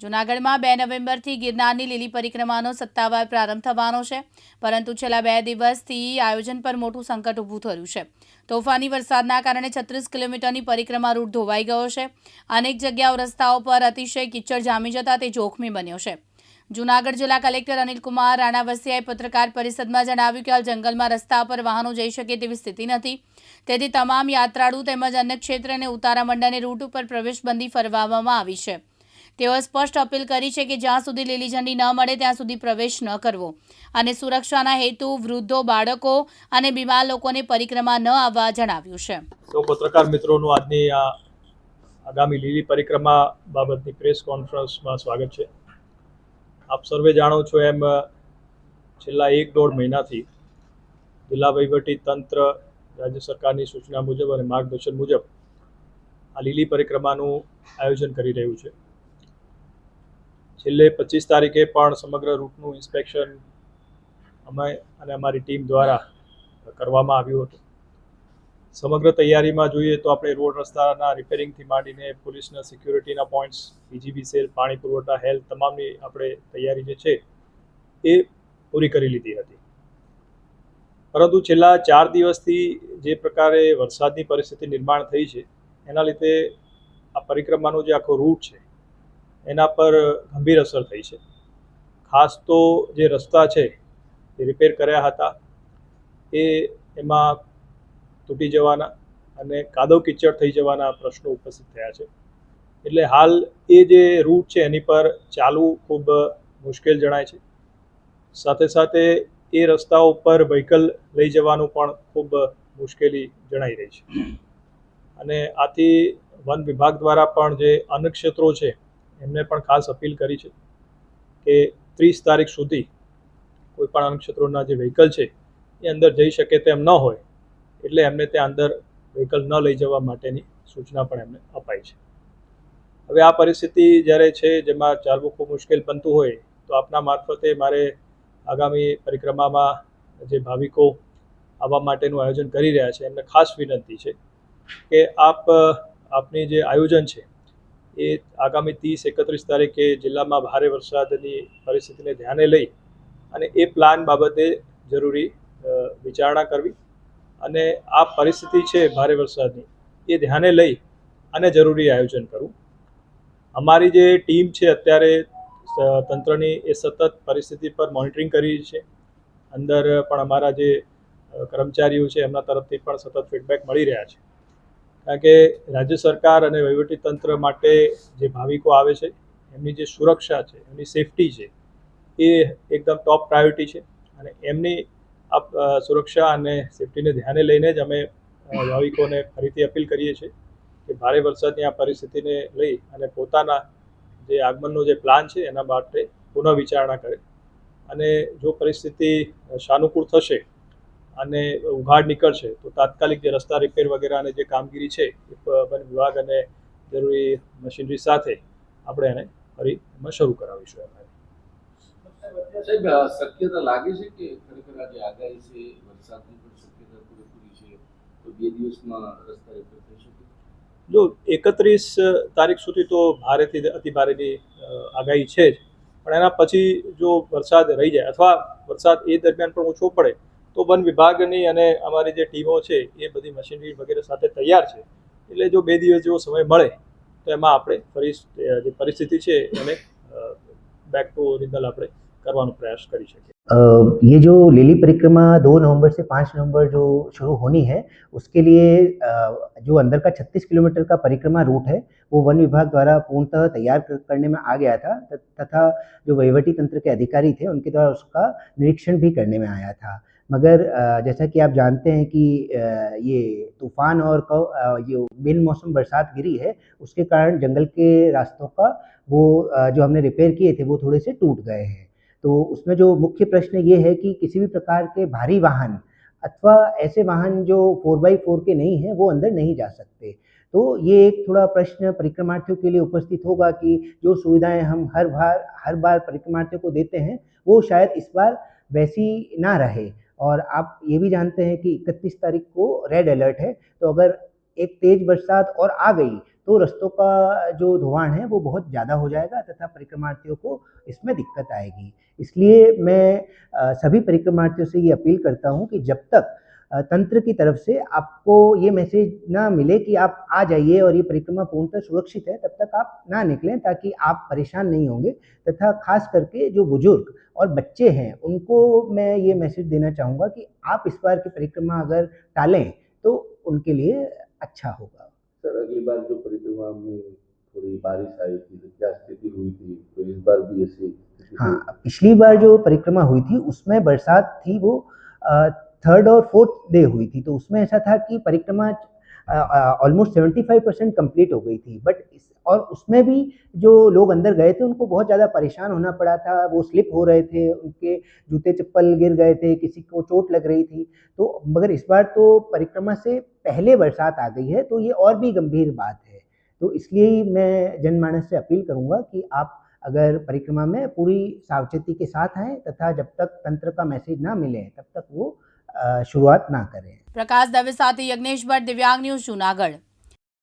જૂનાગઢમાં બે નવેમ્બરથી ગિરનારની લીલી પરિક્રમાનો સત્તાવાર પ્રારંભ થવાનો છે. પરંતુ છેલ્લા બે દિવસથી આયોજન પર મોટું સંકટ ઊભું થયું છે. તોફાની વરસાદના કારણે છત્રીસ કિલોમીટરની પરિક્રમા રૂટ ધોવાઈ ગયો છે. અનેક જગ્યાઓ રસ્તાઓ પર અતિશય કિચડ જામી જતા તે જોખમી બન્યો છે. જૂનાગઢ જિલ્લા કલેક્ટર અનિલકુમાર રાણાવસિયાએ પત્રકાર પરિષદમાં જણાવ્યું કે હાલ જંગલમાં રસ્તા પર વાહનો જઈ શકે તેવી સ્થિતિ નથી. તેથી તમામ યાત્રાળુ તેમજ અન્ય ક્ષેત્ર અને ઉતારા મંડળની રૂટ ઉપર પ્રવેશબંધી ફરવામાં આવી છે. તેઓએ સ્પષ્ટ અપીલ કરી છે કે જ્યાં સુધી લીલી ઝંડી ન મળે, ત્યાં સુધી પ્રવેશ ન કરવો. અને સુરક્ષાના હેતુ, વૃદ્ધો, બાળકો અને બીમાર લોકોને પરિક્રમા ન આવવા જણાવ્યું છે. તો પત્રકાર મિત્રોનું આજની આગામી લીલી પરિક્રમા બાબતની પ્રેસ કોન્ફરન્સમાં સ્વાગત છે. આપ સર્વે જાણો છો એમ, છેલ્લા એક દોઢ મહિનાથી જિલ્લા વહીવટી તંત્ર, રાજ્ય સરકારની સૂચના મુજબ અને માર્ગદર્શન મુજબ આ લીલી પરિક્રમાનું આયોજન કરી રહ્યું છે. છેલ્લે પચીસ તારીખે પણ સમગ્ર રૂટનું ઇન્સ્પેક્શન અમે અને અમારી ટીમ દ્વારા કરવામાં આવ્યું હતું. સમગ્ર તૈયારીમાં જોઈએ તો આપણે રોડ રસ્તાના રિપેરિંગથી માંડીને પોલીસના સિક્યુરિટીના પોઈન્ટ્સ બીજીબી સેલ, પાણી પુરવઠા, હેલ્થ તમામની આપણે તૈયારી જે છે એ પૂરી કરી લીધી હતી. પરંતુ છેલ્લા ચાર દિવસથી જે પ્રકારે વરસાદની પરિસ્થિતિ નિર્માણ થઈ છે, એના લીધે આ પરિક્રમાનો જે આખો રૂટ છે એના પર ગંભીર અસર થઈ છે. ખાસ તો જે રસ્તા છે, એ રિપેર કર્યા હતા, એ એમાં તૂટી જવાના અને કાદવ કિચડ થઈ જવાના પ્રશ્નો ઉપસ્થિત થયા છે. એટલે હાલ એ જે રૂટ છે, એની પર ચાલવું ખૂબ મુશ્કેલ જણાય છે. સાથે સાથે એ રસ્તા ઉપર વ્હીકલ લઈ જવાનું પણ ખૂબ મુશ્કેલી જણાઈ રહી છે. અને આથી વન વિભાગ દ્વારા પણ જે અન્ય ક્ષેત્રો છે એમને પણ ખાસ અપીલ કરી છે કે ત્રીસ તારીખ સુધી કોઈ પણ અન્ય ક્ષેત્રોના જે વ્હીકલ છે, એ અંદર જઈ શકે તેમ ન હોય, એટલે એમને ત્યાં અંદર વ્હીકલ ન લઈ જવા માટેની સૂચના પણ એમને અપાઈ છે. હવે આ પરિસ્થિતિ જ્યારે છે, જેમાં ચાલવું ખૂબ મુશ્કેલ બનતું હોય, તો આપના મારફતે મારે આગામી પરિક્રમામાં જે ભાવિકો આવવા માટેનું આયોજન કરી રહ્યા છે, એમને ખાસ વિનંતી છે કે આપ, આપની જે આયોજન છે એ આગામી ત્રીસ એકત્રીસ તારીખે જિલ્લામાં ભારે વરસાદની પરિસ્થિતિને ધ્યાને લઈ અને એ પ્લાન બાબતે જરૂરી વિચારણા કરવી અને આ પરિસ્થિતિ છે ભારે વરસાદની, એ ધ્યાને લઈ અને જરૂરી આયોજન કરવું. અમારી જે ટીમ છે અત્યારે તંત્રની એ સતત પરિસ્થિતિ પર મોનિટરિંગ કરી છે. અંદર પણ અમારા જે કર્મચારીઓ છે એમના તરફથી પણ સતત ફીડબેક મળી રહ્યા છે. કારણ કે રાજ્ય સરકાર અને તંત્ર માટે જે ભાવિકો આવે છે, એમની જે સુરક્ષા છે, એમની સેફટી છે, એ એકદમ ટોપ પ્રાયોરિટી છે. અને એમની સુરક્ષા અને સેફટીને ધ્યાને લઈને જ અમે ભાવિકોને ફરીથી અપીલ કરીએ છીએ કે ભારે વરસાદની આ પરિસ્થિતિને લઈ અને પોતાના જે આગમનનો જે પ્લાન છે, એના માટે પુનઃ વિચારણા કરે. અને જો પરિસ્થિતિ સાનુકૂળ થશે અને ઉઘાડ નીકળશે તો તાત્કાલિક જે રસ્તા રિપેર વગેરેની જે કામગીરી છે વન વિભાગ અને જરૂરી મશીનરી સાથે આપણે એને ફરી એમાં શરૂ કરાવીશું. એમાં સાહેબ શક્યતા લાગે છે કે ખરેખર આજે આગાહી છે વરસાદની પણ શક્યતા પૂરેપૂરી છે તો બે દિવસમાં રસ્તા રિપેર થઈ શકે? જો એકત્રીસ તારીખ સુધી તો ભારેથી અતિ ભારેની આગાહી છે જ. પણ એના પછી જો વરસાદ રહી જાય અથવા વરસાદ એ દરમિયાન પણ ઓછો પડે તો વન વિભાગની અને અમારી જે ટીમો છે એ બધી મશીનરી વગેરે સાથે તૈયાર છે એટલે જો બે દિવસ જેવો સમય મળે તો એમાં આપણે ફરી અ, જે પરિસ્થિતિ છે એને બેક ટુ ઓરિજિનલ આપણે કરવાનો પ્રયાસ કરી શકીએ अ, ये जो लिली परिक्रमा दो नवंबर से पाँच नवंबर जो शुरू होनी है उसके लिए अ, जो अंदर का 36 किलोमीटर का परिक्रमा रूट है वो वन विभाग द्वारा पूर्णतः तैयार कर- करने में आ गया था त- तथा जो वहीवटी तंत्र के अधिकारी थे उनके द्वारा उसका निरीक्षण भी करने में आया था मगर जैसा कि आप जानते हैं कि ये तूफ़ान और ये बिन मौसम बरसात गिरी है, उसके कारण जंगल के रास्तों का वो जो हमने रिपेयर किए थे, वो थोड़े से टूट गए हैं। तो उसमें जो मुख्य प्रश्न ये है कि किसी भी प्रकार के भारी वाहन अथवा ऐसे वाहन जो फोर बाई फोर के नहीं हैं, वो अंदर नहीं जा सकते। तो ये एक थोड़ा प्रश्न परिक्रमार्थियों के लिए उपस्थित होगा कि जो सुविधाएँ हम हर बार हर बार परिक्रमार्थियों को देते हैं, वो शायद इस बार वैसी ना रहे। और आप ये भी जानते हैं कि इकतीस तारीख को रेड अलर्ट है तो अगर एक तेज बरसात और आ गई तो रस्तों का जो धुआँ है, वो बहुत ज़्यादा हो जाएगा तथा परिक्रमार्थियों को इसमें दिक्कत आएगी। इसलिए मैं सभी परिक्रमार्थियों से ये अपील करता हूँ कि जब तक तंत्र की तरफ़ से आपको ये मैसेज ना मिले कि आप आ जाइए और ये परिक्रमा पूर्णतः सुरक्षित है तब तक आप ना निकलें ताकि आप परेशान नहीं होंगे। तथा खास करके जो बुज़ुर्ग और बच्चे हैं उनको मैं ये मैसेज देना चाहूँगा कि आप इस बार की परिक्रमा अगर टालें तो उनके लिए अच्छा होगा। सर अगली बार जो परिक्रमा में थोड़ी बारिश आई थी तो क्या स्थिति हुई थी? तो इस बार भी ऐसी हाँ पिछली बार जो परिक्रमा हुई थी उसमें बरसात थी वो थर्ड और फोर्थ डे हुई थी तो उसमें ऐसा था कि परिक्रमा almost seventy five percent complete हो गई थी। बट और उसमें भी जो लोग अंदर गए थे, उनको बहुत ज़्यादा परेशान होना पड़ा था। वो स्लिप हो रहे थे, उनके जूते चप्पल गिर गए थे, किसी को चोट लग रही थी। तो मगर इस बार तो परिक्रमा से पहले बरसात आ गई है तो ये और भी गंभीर बात है। तो इसलिए ही मैं जनमानस से अपील करूँगा कि आप अगर परिक्रमा में पूरी सावचेती के साथ आएँ, तथा जब तक तंत्र का मैसेज ना मिले, तब तक वो શરૂઆત ના કરે. પ્રકાશ દવે સાથે યજ્ઞેશ ભટ્ટ દિવ્યાંગ ન્યૂઝ જુનાગઢ.